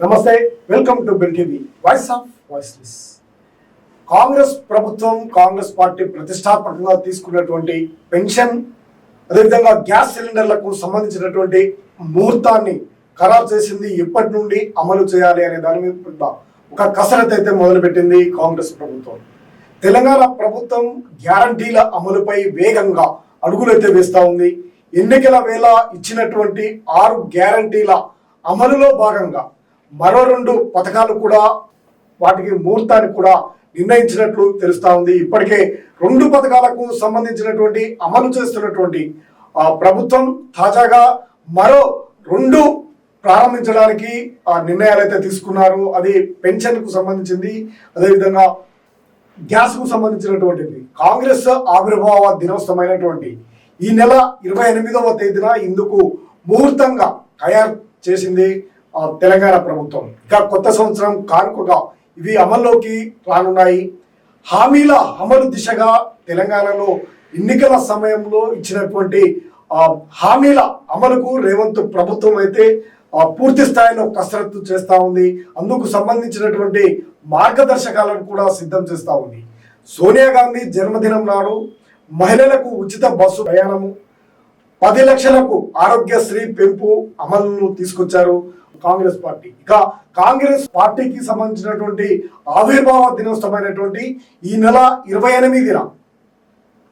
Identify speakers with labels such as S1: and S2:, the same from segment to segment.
S1: నమస్తే welcome to Bill TV. Voice of voiceless Congress ప్రభుత్వం Congress party ప్రతిష్టాత్మకంగా తీసుకున్నటువంటి పెన్షన్ అదేవిధంగా గ్యాస్ సిలిండర్లకు సంబంధించినటువంటి ముహూర్తాన్ని ఖరారు చేసింది ఎప్పటి నుండి అమలు చేయాలి అనే దాని మీద ఒక కసరత్ అయితే మొదలుపెట్టింది కాంగ్రెస్ ప్రభుత్వం. తెలంగాణ ప్రభుత్వం గ్యారంటీల అమలుపై వేగంగా అడుగులైతే వేస్తూ ఉంది. ఎన్నికల వేళ ఇచ్చినటువంటి ఆరు గ్యారంటీల అమలులో భాగంగా మరో రెండు పథకాలు కూడా వాటికి ముహూర్తాన్ని కూడా నిర్ణయించినట్లు తెలుస్తా ఉంది. ఇప్పటికే రెండు పథకాలకు సంబంధించినటువంటి అమలు చేస్తున్నటువంటి ఆ, ప్రభుత్వం తాజాగా మరో రెండు ప్రారంభించడానికి ఆ నిర్ణయాలు అయితే తీసుకున్నారు. అది పెన్షన్కు సంబంధించింది అదేవిధంగా గ్యాస్కు సంబంధించినటువంటిది. కాంగ్రెస్ ఆవిర్భావ దినోత్సవమైనటువంటి ఈ నెల ఇరవై ఎనిమిదవ తేదీన ఇందుకు ముహూర్తంగా ఖయారు చేసింది తెలంగాణ ప్రభుత్వం. ఇంకా కొత్త సంవత్సరం కానుకగా ఇవి అమల్లోకి రానున్నాయి. హామీల అమలు దిశగా తెలంగాణలో ఎన్నికల సమయంలో ఇచ్చినటువంటి హామీల అమలుకు రేవంత్ ప్రభుత్వం అయితే పూర్తి స్థాయిలో కసరత్తు చేస్తూ ఉంది. అందుకు సంబంధించినటువంటి మార్గదర్శకాలను కూడా సిద్ధం చేస్తూ ఉంది. సోనియా గాంధీ జన్మదినం నాడు మహిళలకు ఉచిత బస్సు ప్రయాణము పది లక్షలకు ఆరోగ్యశ్రీ పెంపు అమలును తీసుకొచ్చారు. కాంగ్రెస్ పార్టీ. ఇక కాంగ్రెస్ పార్టీకి సంబంధించినటువంటి ఆవిర్భావ దినోత్సవమైనటువంటి ఈ నెల ఇరవై ఎనిమిదిన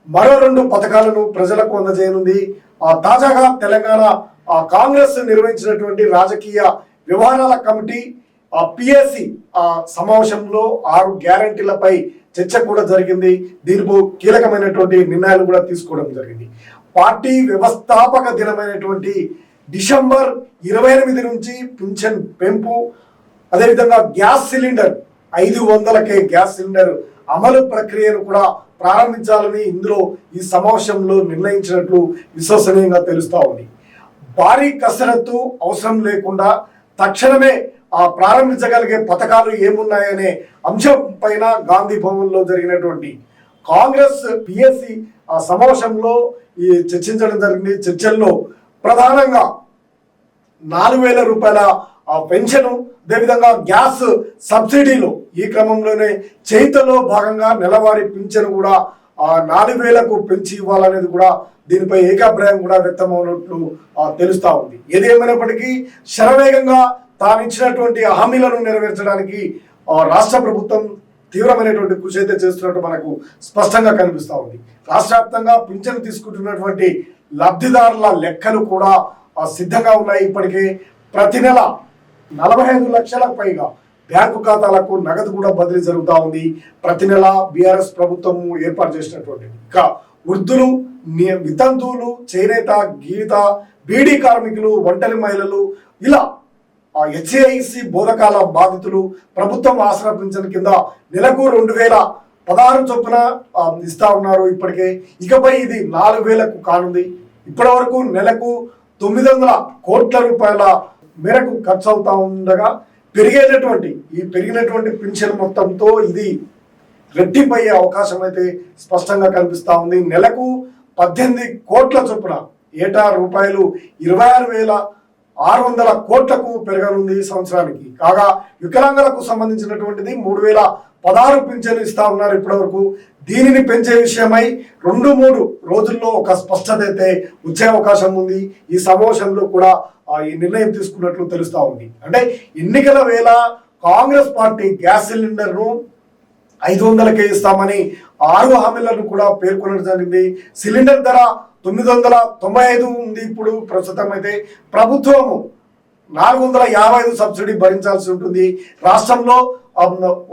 S1: మరో రెండు పథకాలను ప్రజలకు అందజేయనుంది. ఆ తాజాగా తెలంగాణ ఆ కాంగ్రెస్ నిర్వహించినటువంటి రాజకీయ వ్యవహారాల కమిటీ ఆ పిఎస్సి సమావేశంలో ఆరు గ్యారంటీలపై చర్చ కూడా జరిగింది. దీనిపై కీలకమైనటువంటి నిర్ణయాలు కూడా తీసుకోవడం జరిగింది. పార్టీ వ్యవస్థాపక దినమైనటువంటి డిసెంబర్ ఇరవై ఎనిమిది నుంచి పింఛన్ పెంపు అదేవిధంగా గ్యాస్ సిలిండర్ ఐదు వందలకే గ్యాస్ సిలిండర్ అమలు ప్రక్రియను కూడా ప్రారంభించాలని ఇందులో ఈ సమావేశంలో నిర్ణయించినట్లు విశ్వసనీయంగా తెలుస్తూ ఉంది. భారీ కసరత్తు అవసరం లేకుండా తక్షణమే ఆ ప్రారంభించగలిగే పథకాలు ఏమున్నాయనే అంశం పైన గాంధీ భవన్లో జరిగినటువంటి కాంగ్రెస్ పిఎస్సి ఆ సమావేశంలో ఈ చర్చించడం జరిగింది. చర్చల్లో ప్రధానంగా నాలుగు వేల రూపాయల ఆ పెన్షన్ అదేవిధంగా గ్యాస్ సబ్సిడీలు ఈ క్రమంలోనే చేతలో భాగంగా నెలవారీ పింఛను కూడా ఆ నాలుగు వేలకు పెంచి ఇవ్వాలనేది కూడా దీనిపై ఏకాభిప్రాయం కూడా వ్యక్తమవునట్లు ఆ, తెలుస్తా ఉంది. ఏది ఏమైనప్పటికీ శరవేగంగా తాను ఇచ్చినటువంటి హామీలను నెరవేర్చడానికి ఆ, రాష్ట్ర ప్రభుత్వం తీవ్రమైనటువంటి కృషి అయితే చేస్తున్నట్టు మనకు స్పష్టంగా కనిపిస్తూ ఉంది. రాష్ట్ర వ్యాప్తంగా పింఛను తీసుకుంటున్నటువంటి లబ్ధిదారుల లెక్కలు కూడా సిద్ధంగా ఉన్నాయి ఇప్పటికే. ప్రతి నెల నలభై ఐదు లక్షలకు పైగా బ్యాంకు ఖాతాలకు నగదు కూడా బదిలీ జరుగుతూ ఉంది. ప్రతి నెల బీఆర్ఎస్ ప్రభుత్వం ఏర్పాటు చేసినటువంటి ఇంకా వృద్ధులు వితంతువులు చేనేత గీత బీడీ కార్మికులు ఒంటరి మహిళలు ఇలా హెచ్ఏఐసి బోధకాల బాధితులు ప్రభుత్వం ఆసరా పింఛన్ కింద నెలకు రెండు వేల పదహారు చొప్పున ఇస్తా ఉన్నారు ఇప్పటికే. ఇకపై ఇది నాలుగు వేలకు కానుంది. ఇప్పటి వరకు నెలకు తొమ్మిది వందల కోట్ల రూపాయల మేరకు ఖర్చు అవుతా ఉండగా పెరిగేటటువంటి ఈ పెరిగినటువంటి పెన్షన్ మొత్తంతో ఇది రెట్టింపు అయ్యే అవకాశం అయితే స్పష్టంగా కనిపిస్తూ ఉంది. నెలకు పద్దెనిమిది కోట్ల చొప్పున ఏటా రూపాయలు ఇరవై ఆరు వేల ఆరు వందల కోట్లకు పెరగనుంది సంవత్సరానికి. కాగా వికలాంగులకు సంబంధించినటువంటిది మూడు వేల పదహారు పింఛను ఇస్తా ఉన్నారు ఇప్పటివరకు. దీనిని పెంచే విషయమై రెండు మూడు రోజుల్లో ఒక స్పష్టత అయితే వచ్చే అవకాశం ఉంది. ఈ సమావేశంలో కూడా ఈ నిర్ణయం తీసుకున్నట్లు తెలుస్తా ఉంది. అంటే ఎన్నికల వేళ కాంగ్రెస్ పార్టీ గ్యాస్ సిలిండర్ను ఐదు వందలకే ఇస్తామని ఆరు హామీలను కూడా పేర్కొనడం జరిగింది. సిలిండర్ ధర తొమ్మిది వందల తొంభై ఐదు ఉంది ఇప్పుడు. ప్రస్తుతం అయితే ప్రభుత్వము నాలుగు వందల యాభై ఐదు సబ్సిడీ భరించాల్సి ఉంటుంది. రాష్ట్రంలో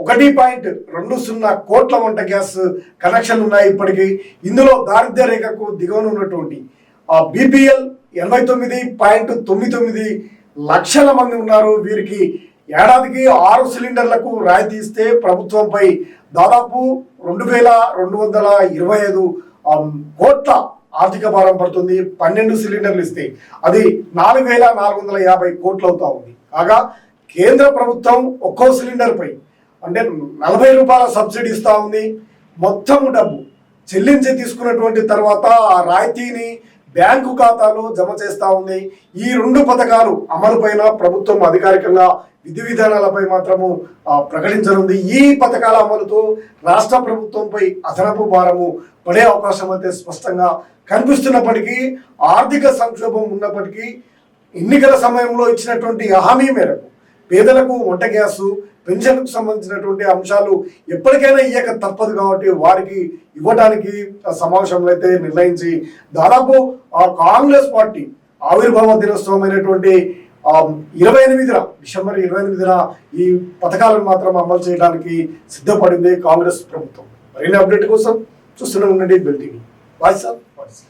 S1: ఒకటి పాయింట్ రెండు సున్నా కోట్ల వంట గ్యాస్ కనెక్షన్లు ఉన్నాయి ఇప్పటికీ. ఇందులో దారిద్ర్య రేఖకు దిగువన ఉన్నటువంటి బీపీఎల్ ఎనభై తొమ్మిది పాయింట్ తొమ్మిది తొమ్మిది లక్షల మంది ఉన్నారు. వీరికి ఏడాదికి ఆరు సిలిండర్లకు రాయితీ ఇస్తే ప్రభుత్వంపై దాదాపు రెండు వేల రెండు వందల ఇరవై ఐదు కోట్ల ఆర్థిక భారం పడుతుంది. పన్నెండు సిలిండర్లు ఇస్తే అది నాలుగు వేల నాలుగు వందల యాభై కోట్లు అవుతా ఉంది. కాగా కేంద్ర ప్రభుత్వం ఒక్కో సిలిండర్పై అంటే నలభై రూపాయల సబ్సిడీ ఇస్తూ ఉంది. మొత్తం డబ్బు చెల్లించి తీసుకున్నటువంటి తర్వాత ఆ రాయితీని బ్యాంకు ఖాతాలో జమ చేస్తూ ఉంది. ఈ రెండు పథకాలు అమలు పైన ప్రభుత్వం అధికారికంగా విధి విధానాలపై మాత్రము ప్రకటించనుంది. ఈ పథకాల అమలుతో రాష్ట్ర ప్రభుత్వంపై అదనపు భారము పడే అవకాశం అయితే స్పష్టంగా కనిపిస్తున్నప్పటికీ ఆర్థిక సంక్షోభం ఉన్నప్పటికీ ఎన్నికల సమయంలో ఇచ్చినటువంటి హామీ మేరకు పేదలకు వంట గ్యాసు పెన్షన్కు సంబంధించినటువంటి అంశాలు ఎప్పటికైనా ఇయ్యక తప్పదు కాబట్టి వారికి ఇవ్వడానికి ఆ సమావేశంలో అయితే నిర్ణయించి దాదాపు ఆ కాంగ్రెస్ పార్టీ ఆవిర్భావ దినోత్సవమైనటువంటి అయినటువంటి ఇరవై ఎనిమిదిన డిసెంబర్ ఇరవై ఎనిమిదిన ఈ పథకాలను మాత్రం అమలు చేయడానికి సిద్ధపడింది కాంగ్రెస్ ప్రభుత్వం. మరిన్ని అప్డేట్ కోసం చూస్తూనే ఉండండి building TV. Voice of voice